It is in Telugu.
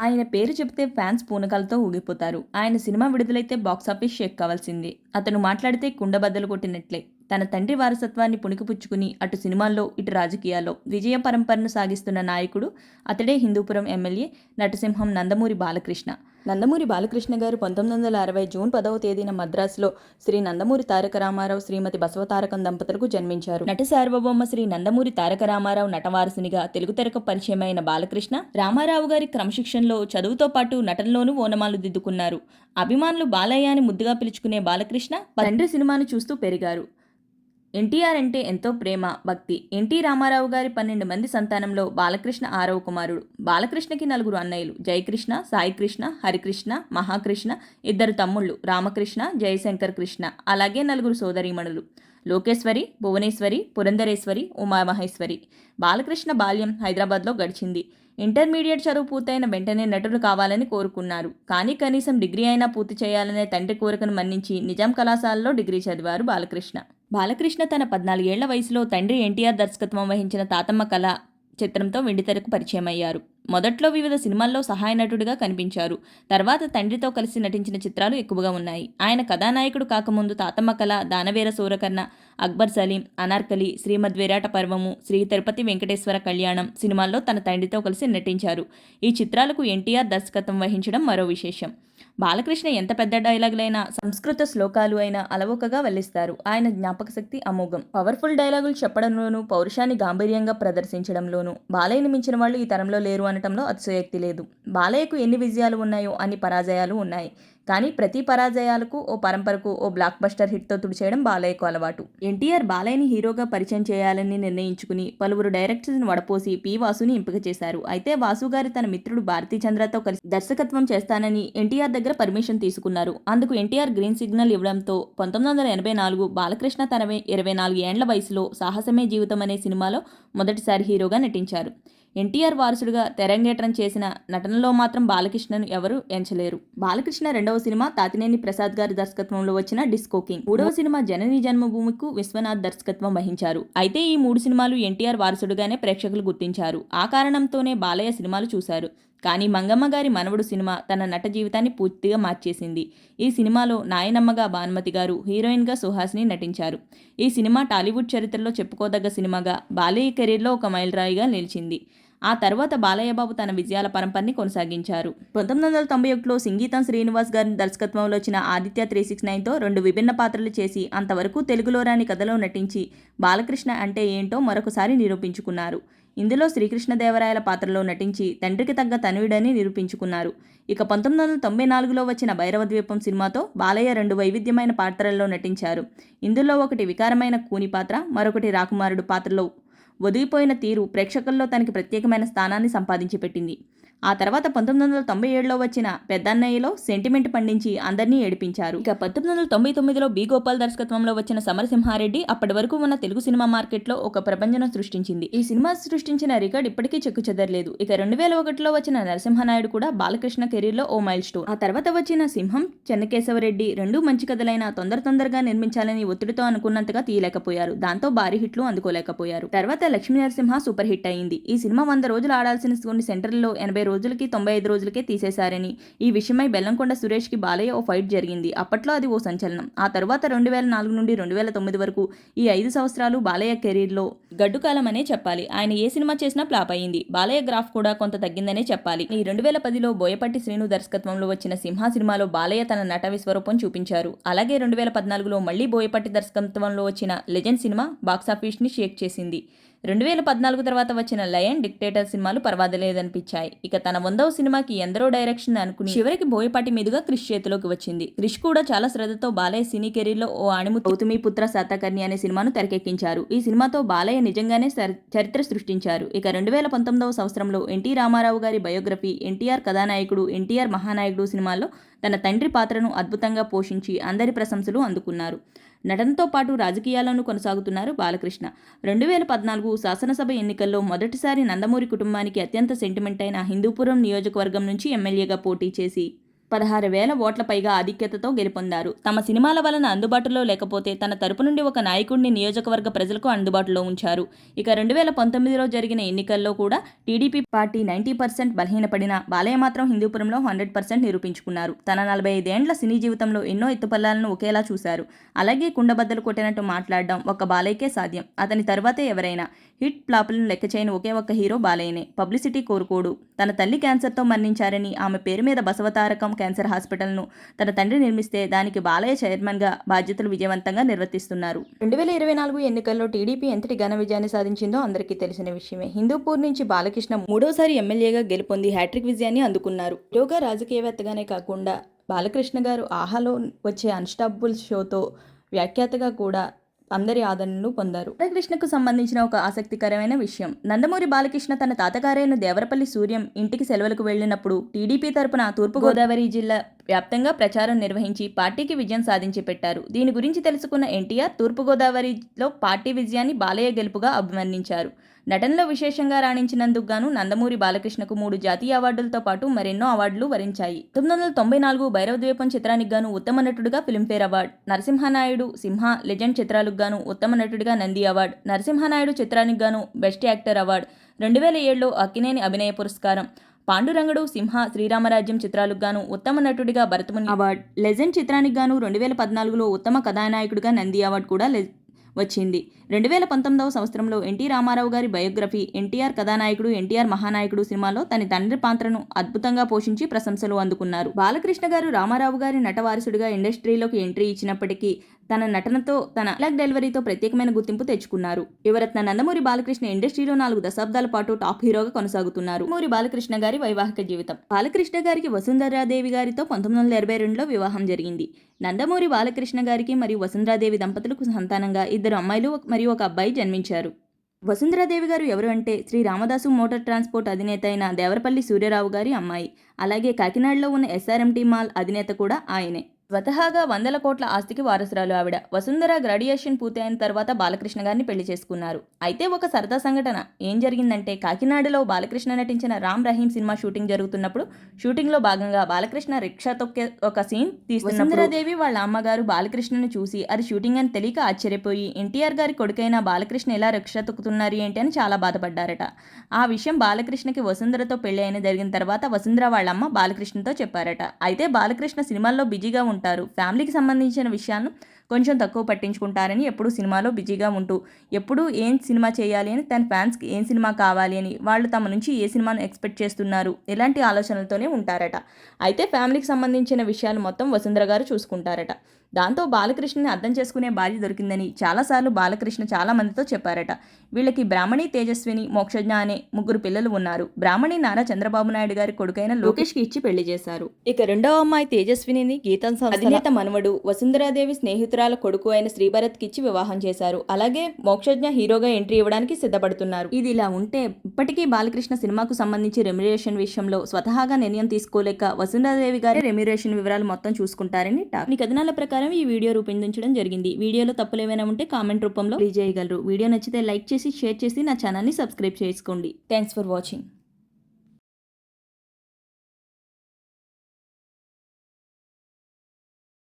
ఆయన పేరు చెబితే ఫ్యాన్స్ పూనకాలతో ఊగిపోతారు. ఆయన సినిమా విడుదలైతే బాక్సాఫీస్ షేక్ కావాల్సింది. అతను మాట్లాడితే కుండబద్దలు కొట్టినట్లే. తన తండ్రి వారసత్వాన్ని పుణికిపుచ్చుకుని అటు సినిమాల్లో ఇటు రాజకీయాల్లో విజయ పరంపరను సాగిస్తున్న నాయకుడు అతడే హిందూపురం ఎమ్మెల్యే నటసింహం నందమూరి బాలకృష్ణ. నందమూరి బాలకృష్ణ గారు పంతొమ్మిది వందల అరవై జూన్ పదవ తేదీన మద్రాసులో శ్రీ నందమూరి తారక రామారావు శ్రీమతి బసవతారకం దంపతులకు జన్మించారు. నట సార్వభౌమ శ్రీ నందమూరి తారక రామారావు నటవారసునిగా తెలుగు తెరకు పరిచయమైన బాలకృష్ణ రామారావు గారి క్రమశిక్షణలో చదువుతో పాటు నటనలోనూ ఓనమాలు దిద్దుకున్నారు. అభిమానులు బాలయ్య అని ముద్దుగా పిలుచుకునే బాలకృష్ణ తండ్రి సినిమాను చూస్తూ పెరిగారు. ఎన్టీఆర్ అంటే ఎంతో ప్రేమ భక్తి. ఎన్టీ రామారావు గారి పన్నెండు మంది సంతానంలో బాలకృష్ణ ఆరవ కుమారుడు. బాలకృష్ణకి నలుగురు అన్నయ్యలు. జయకృష్ణ సాయికృష్ణ హరికృష్ణ మహాకృష్ణ ఇద్దరు తమ్ముళ్ళు. రామకృష్ణ జయశంకర్ కృష్ణ. అలాగే నలుగురు సోదరీమణులు. లోకేశ్వరి భువనేశ్వరి పురంధరేశ్వరి ఉమామహేశ్వరి. బాలకృష్ణ బాల్యం హైదరాబాద్లో గడిచింది. ఇంటర్మీడియట్ చదువు పూర్తయిన వెంటనే నటులు కావాలని కోరుకున్నారు. కానీ కనీసం డిగ్రీ అయినా పూర్తి చేయాలనే తండ్రి కోరికను మన్నించి నిజాం కళాశాలలో డిగ్రీ చదివారు బాలకృష్ణ. బాలకృష్ణ తన పద్నాలుగేళ్ళ వయసులో తండ్రి ఎన్టీఆర్ దర్శకత్వం వహించిన తాతమ్మ కళ చిత్రంతో వెండితెరకు పరిచయం అయ్యారు మొదట్లో వివిధ సినిమాల్లో సహాయ నటుడిగా కనిపించారు. తర్వాత తండ్రితో కలిసి నటించిన చిత్రాలు ఎక్కువగా ఉన్నాయి. ఆయన కథానాయకుడు కాకముందు తాతమ్మ కళ దానవీర సూరకర్ణ అక్బర్ సలీం అనార్కలి శ్రీమద్ విరాట పర్వము శ్రీ తిరుపతి వెంకటేశ్వర కళ్యాణం సినిమాల్లో తన తండ్రితో కలిసి నటించారు. ఈ చిత్రాలకు ఎన్టీఆర్ దర్శకత్వం వహించడం మరో విశేషం. బాలకృష్ణ ఎంత పెద్ద డైలాగులైనా సంస్కృత శ్లోకాలు అయినా అలవోకగా వెల్లిస్తారు. ఆయన జ్ఞాపక శక్తి అమోఘం. పవర్ఫుల్ డైలాగులు చెప్పడంలోనూ పౌరుషాన్ని గాంభీర్యంగా ప్రదర్శించడంలోనూ బాలయ్యని మించిన వాళ్ళు ఈ తరంలో లేరు అనటంలో అతిశయోక్తి లేదు. బాలయ్యకు ఎన్ని విజయాలు ఉన్నాయో అన్ని పరాజయాలు ఉన్నాయి. కానీ ప్రతి పరాజయాలకు ఓ పరంపరకు ఓ బ్లాక్ బస్టర్ హిట్తో తుడిచేయడం బాలయ్యకు అలవాటు. ఎన్టీఆర్ బాలయ్యని హీరోగా పరిచయం చేయాలని నిర్ణయించుకుని పలువురు డైరెక్టర్స్ని వడపోసి పి వాసుని ఎంపిక చేశారు. అయితే వాసు గారి తన మిత్రుడు భారతీ చంద్రతో కలిసి దర్శకత్వం చేస్తానని ఎన్టీఆర్ దగ్గర పర్మిషన్ తీసుకున్నారు. అందుకు ఎన్టీఆర్ గ్రీన్ సిగ్నల్ ఇవ్వడంతో పంతొమ్మిది వందల ఎనభై నాలుగు బాలకృష్ణ తన ఇరవై నాలుగు ఏండ్ల వయసులో సాహసమే జీవితం అనే సినిమాలో మొదటిసారి హీరోగా నటించారు. ఎన్టీఆర్ వారసుడిగా తెరంగేట్రం చేసిన నటనలో మాత్రం బాలకృష్ణను ఎవరు ఎంచలేరు. బాలకృష్ణ రెండవ సినిమా తాతినేని ప్రసాద్ గారి దర్శకత్వంలో వచ్చిన డిస్కో కింగ్. మూడవ సినిమా జనని జన్మభూమికు విశ్వనాథ్ దర్శకత్వం వహించారు. అయితే ఈ మూడు సినిమాలు ఎన్టీఆర్ వారసుడుగానే ప్రేక్షకులు గుర్తించారు. ఆ కారణంతోనే బాలయ్య సినిమాలు చూశారు. కానీ మంగమ్మ గారి మనవడు సినిమా తన నట జీవితాన్ని పూర్తిగా మార్చేసింది. ఈ సినిమాలో నాయనమ్మగా భానుమతి గారు హీరోయిన్గా సుహాసిని నటించారు. ఈ సినిమా టాలీవుడ్ చరిత్రలో చెప్పుకోదగ్గ సినిమాగా బాలయ్య కెరీర్లో ఒక మైలురాయిగా నిలిచింది. ఆ తర్వాత బాలయ్యబాబు తన విజయాల పరంపరని కొనసాగించారు. పంతొమ్మిది వందల తొంభై ఒకటిలో సంగీతం శ్రీనివాస్ గారి దర్శకత్వంలో వచ్చిన ఆదిత్య త్రీ సిక్స్ నైన్తో రెండు విభిన్న పాత్రలు చేసి అంతవరకు తెలుగులో రాని కథలో నటించి బాలకృష్ణ అంటే ఏంటో మరొకసారి నిరూపించుకున్నారు. ఇందులో శ్రీకృష్ణదేవరాయల పాత్రలో నటించి తండ్రికి తగ్గ తనుయుడని నిరూపించుకున్నారు. ఇక పంతొమ్మిది వందల తొంభై నాలుగులో వచ్చిన భైరవ ద్వీపం సినిమాతో బాలయ్య రెండు వైవిధ్యమైన పాత్రల్లో నటించారు. ఇందులో ఒకటి వికారమైన కూని పాత్ర మరొకటి రాకుమారుడు పాత్రలో ఒదిగిపోయిన తీరు ప్రేక్షకుల్లో తనకి ప్రత్యేకమైన స్థానాన్ని సంపాదించి పెట్టింది ఆ తర్వాత పంతొమ్మిది వందల తొంభై ఏడులో వచ్చిన పెద్దన్నయ్యలో సెంటిమెంట్ పండించి అందరినీ ఏడిపించారు. ఇక పంతొమ్మిది వందల తొంభై తొమ్మిదిలో బి. గోపాల్ దర్శకత్వంలో వచ్చిన సమరసింహారెడ్డి అప్పటి వరకు ఉన్న తెలుగు సినిమా మార్కెట్లో ఒక ప్రపంచం సృష్టించింది. ఈ సినిమా సృష్టించిన రికార్డ్ ఇప్పటికీ చెక్కు చెదరలేదు. ఇక రెండు వేల ఒకటిలో వచ్చిన నరసింహనాయుడు కూడా బాలకృష్ణ కెరీర్లో ఓ మైల్ స్టోన్ ఆ తర్వాత వచ్చిన సింహం చెన్నకేశవరెడ్డి రెండు మంచి కథలైన తొందర తొందరగా నిర్మించాలని ఒత్తిడితో అనుకున్నంతగా తీయలేకపోయారు. దాంతో భారీ హిట్లు అందుకోలేకపోయారు. తర్వాత లక్ష్మీ నరసింహ సూపర్ హిట్ అయింది. ఈ సినిమా వంద రోజులు ఆడాల్సిన కొన్ని సెంటర్లలో ఎనభై రోజులకి తొంభై ఐదు రోజులకే తీసేశారని. ఈ విషయమై బెల్లంకొండ సురేష్కి బాలయ్య ఓ ఫైట్ జరిగింది. అప్పట్లో అది ఓ సంచలనం. ఆ తర్వాత రెండు వేల నాలుగు నుండి రెండు వేల తొమ్మిది వరకు ఈ ఐదు సంవత్సరాలు బాలయ్య కెరీర్లో గడ్డుకాలం అనే చెప్పాలి. ఆయన ఏ సినిమా చేసినా ఫ్లాప్ అయింది బాలయ్య గ్రాఫ్ కూడా కొంత తగ్గిందనే చెప్పాలి. ఈ రెండు వేల పదిలో బోయపట్టి శ్రీను దర్శకత్వంలో వచ్చిన సింహ సినిమాలో బాలయ్య తన నట విశ్వరూపం చూపించారు. అలాగే రెండు వేల పద్నాలుగులో మళ్ళీ బోయపట్టి దర్శకత్వంలో వచ్చిన లెజెండ్ సినిమా బాక్సాఫీస్ని షేక్ చేసింది. రెండు వేల పద్నాలుగు తర్వాత వచ్చిన లయన్ డిక్టేటర్ సినిమాలు పర్వాలేదనిపించాయి. ఇక తన వందవ సినిమాకి ఎందరో డైరెక్షన్ అనుకుని చివరికి బోయపాటి మీదుగా క్రిష్ చేతిలోకి వచ్చింది. క్రిష్ కూడా చాలా శ్రద్ధతో బాలయ్య సినీ కెరీర్లో ఓ అణిము గౌతమి పుత్ర శాతకర్ణి అనే సినిమాను తెరకెక్కించారు. ఈ సినిమాతో బాలయ్య నిజంగానే చరిత్ర సృష్టించారు. ఇక రెండు వేల పంతొమ్మిదవ సంవత్సరంలో ఎన్టీ రామారావు గారి బయోగ్రఫీ ఎన్టీఆర్ కథానాయకుడు ఎన్టీఆర్ మహానాయకుడు సినిమాల్లో తన తండ్రి పాత్రను అద్భుతంగా పోషించి అందరి ప్రశంసలు అందుకున్నారు. నటనతో పాటు రాజకీయాలను కొనసాగుతున్నారు బాలకృష్ణ. రెండు వేల పద్నాలుగు శాసనసభ ఎన్నికల్లో మొదటిసారి నందమూరి కుటుంబానికి అత్యంత సెంటిమెంట్ అయిన హిందూపురం నియోజకవర్గం నుంచి ఎమ్మెల్యేగా పోటీ చేసి పదహారు వేల ఓట్ల పైగా ఆధిక్యతతో గెలుపొందారు. తమ సినిమాల వలన అందుబాటులో లేకపోతే తన తరపు నుండి ఒక నాయకుడిని నియోజకవర్గ ప్రజలకు అందుబాటులో ఉంచారు. ఇక రెండు వేల పంతొమ్మిదిలో జరిగిన ఎన్నికల్లో కూడా టీడీపీ పార్టీ నైంటీ పర్సెంట్ బలహీనపడిన బాలయ్య మాత్రం హిందూపురంలో హండ్రెడ్ పర్సెంట్ నిరూపించుకున్నారు. తన నలభై ఐదేండ్ల సినీ జీవితంలో ఎన్నో ఎత్తుపల్లాలను ఒకేలా చూశారు. అలాగే కుండబద్దలు కొట్టినట్టు మాట్లాడడం ఒక బాలయ్యకే సాధ్యం. అతని తర్వాతే ఎవరైనా హిట్ ప్లాపులను లెక్క చేయని ఒకే ఒక్క హీరో బాలయ్యనే. పబ్లిసిటీ కోరుకోడు. తన తల్లి క్యాన్సర్తో మరణించారని ఆమె పేరు మీద బసవతారకం క్యాన్సర్ హాస్పిటల్ను తన తండ్రి నిర్మిస్తే దానికి బాలయ్య చైర్మన్గా బాధ్యతలు విజయవంతంగా నిర్వర్తిస్తున్నారు. రెండు వేల ఇరవై నాలుగు ఎన్నికల్లో టీడీపీ ఎంతటి ఘన విజయాన్ని సాధించిందో అందరికీ తెలిసిన విషయమే. హిందూపూర్ నుంచి బాలకృష్ణ మూడోసారి ఎమ్మెల్యేగా గెలుపొంది హ్యాట్రిక్ విజయాన్ని అందుకున్నారు. యోగా రాజకీయవేత్తగానే కాకుండా బాలకృష్ణ గారు ఆహాలో వచ్చే అన్స్టాపుల్ షోతో వ్యాఖ్యాతగా కూడా అందరి ఆదరణను పొందారు. బాలకృష్ణకు సంబంధించిన ఒక ఆసక్తికరమైన విషయం. నందమూరి బాలకృష్ణ తన తాతగారైన దేవరపల్లి సూర్యం ఇంటికి సెలవులకు వెళ్ళినప్పుడు టీడీపీ తరపున తూర్పుగోదావరి జిల్లా వ్యాప్తంగా ప్రచారం నిర్వహించి పార్టీకి విజయం సాధించి పెట్టారు. దీని గురించి తెలుసుకున్న ఎన్టీఆర్ తూర్పుగోదావరిలో పార్టీ విజయాన్ని బాలయ్య గెలుపుగా అభివర్ణించారు. నటనలో విశేషంగా రాణించినందుకు గాను నందమూరి బాలకృష్ణకు మూడు జాతీయ అవార్డులతో పాటు మరెన్నో అవార్డులు వరించాయి. తొమ్మిది వందల తొంభై నాలుగు భైరవ ద్వీపం చిత్రానికి గాను ఉత్తమ నటుడుగా Filmfare award Narasimha Naidu Simha legend చిత్రాలకు గాను ఉత్తమ నటుడిగా నంది అవార్డు నరసింహనాయుడు చిత్రానికి గాను బెస్ట్ యాక్టర్ అవార్డు రెండు వేల ఏడులో అక్కినేని అభినయ పురస్కారం పాండురంగడు సింహ శ్రీరామరాజ్యం చిత్రాలకు గాను ఉత్తమ నటుడిగా భరతముని అవార్డు. లెజెండ్ చిత్రానికి గాను రెండు వేల పద్నాలుగులో ఉత్తమ కథానాయకుడిగా నంది అవార్డు కూడా లె- వచ్చింది. రెండు వేల పంతొమ్మిదవ సంవత్సరంలో ఎన్టీ రామారావు గారి బయోగ్రఫీ ఎన్టీఆర్ కథానాయకుడు ఎన్టీఆర్ మహానాయకుడు సినిమాలో తన తండ్రి పాత్రను అద్భుతంగా పోషించి ప్రశంసలు అందుకున్నారు. బాలకృష్ణ గారు రామారావు గారి నట వారసుడిగా ఇండస్ట్రీలోకి ఎంట్రీ ఇచ్చినప్పటికీ తన నటనతో తన డైలాగ్ డెలివరీతో ప్రత్యేకమైన గుర్తింపు తెచ్చుకున్నారు. యువరత్న నందమూరి బాలకృష్ణ ఇండస్ట్రీలో నాలుగు దశాబ్దాల పాటు టాప్ హీరోగా కొనసాగుతున్నారు. మూరి బాలకృష్ణ గారి వైవాహిక జీవితం. బాలకృష్ణ గారికి వసుంధరాదేవి గారితో పంతొమ్మిది వందల ఇరవై రెండులో వివాహం జరిగింది. నందమూరి బాలకృష్ణ గారికి మరియు వసుంధరాదేవి దంపతులకు సంతానంగా ఇద్దరు అమ్మాయిలు మరియు ఒక అబ్బాయి జన్మించారు. వసుంధరాదేవి గారు ఎవరు అంటే శ్రీ రామదాసు మోటార్ ట్రాన్స్పోర్ట్ అధినేత అయిన దేవరపల్లి సూర్యరావు గారి అమ్మాయి. అలాగే కాకినాడలో ఉన్న ఎస్ఆర్ఎంటీ మాల్ అధినేత కూడా ఆయనే. స్వతహాగా వందల కోట్ల ఆస్తికి వారసురాలు ఆవిడ. వసుంధర గ్రాడ్యుయేషన్ పూర్తయిన తర్వాత బాలకృష్ణ గారిని పెళ్ళి చేసుకున్నారు. అయితే ఒక సరదా సంఘటన. ఏం జరిగిందంటే కాకినాడలో బాలకృష్ణ నటించిన రామ్ రహీం సినిమా షూటింగ్ జరుగుతున్నప్పుడు షూటింగ్లో భాగంగా బాలకృష్ణ రిక్షా తొక్కే ఒక సీన్ తీస్తున్నప్పుడు దేవి వాళ్ళ అమ్మగారు బాలకృష్ణను చూసి అది షూటింగ్ అని తెలియక ఆశ్చర్యపోయి ఎన్టీఆర్ గారి కొడుకైన బాలకృష్ణ ఎలా రిక్షా తొక్కుతున్నారు ఏంటి? అని చాలా బాధపడ్డారట. ఆ విషయం బాలకృష్ణకి వసుంధరతో పెళ్ళి అయిన జరిగిన తర్వాత వసుంధర వాళ్ళ అమ్మ బాలకృష్ణతో చెప్పారట. అయితే బాలకృష్ణ సినిమాల్లో బిజీగా ఉంటారు ఫ్యామిలీకి సంబంధించిన విషయాలను కొంచెం తక్కువ పట్టించుకుంటారని ఎప్పుడూ సినిమాలో బిజీగా ఉంటూ ఎప్పుడు ఏం సినిమా చేయాలి అని తన ఫ్యాన్స్కి ఏం సినిమా కావాలి అని వాళ్ళు తమ నుంచి ఏ సినిమాను ఎక్స్పెక్ట్ చేస్తున్నారు ఇలాంటి ఆలోచనలతోనే ఉంటారట. అయితే ఫ్యామిలీకి సంబంధించిన విషయాలు మొత్తం వసుంధర గారు చూసుకుంటారట. దాంతో బాలకృష్ణని అర్థం చేసుకునే భార్య దొరికిందని చాలాసార్లు బాలకృష్ణ చాలా మందితో చెప్పారట. వీళ్ళకి బ్రాహ్మణి తేజస్విని మోక్షజ్ఞ అనే ముగ్గురు పిల్లలు ఉన్నారు. బ్రాహ్మణి నారా చంద్రబాబు నాయుడు గారి కొడుకైన లోకేష్కి ఇచ్చి పెళ్ళి చేశారు. ఇక రెండవ అమ్మాయి తేజస్విని గీతం అధినేత మనవడు వసుంధరాదేవి స్నేహితురాల కొడుకు అయిన శ్రీభరత్కి ఇచ్చి వివాహం చేశారు. అలాగే మోక్షజ్ఞ హీరోగా ఎంట్రీ ఇవ్వడానికి సిద్ధపడుతున్నారు. ఇది ఇలా ఉంటే ఇప్పటికీ బాలకృష్ణ సినిమాకు సంబంధించి రెమ్యురేషన్ విషయంలో స్వతహాగా నిర్ణయం తీసుకోలేక వసుంధరాదేవి గారి రెమ్యురేషన్ వివరాలు మొత్తం చూసుకుంటారని టాక్. కథనాల ప్రకారం ఈ వీడియో రూపొందించడం జరిగింది. వీడియోలో తప్పులు ఏమైనా ఉంటే కామెంట్ రూపంలో చేయగలరు వీడియో నచ్చితే లైక్ చేసి షేర్ చేసి నా ఛానల్ని సబ్స్క్రైబ్ చేసుకోండి. Thanks for watching.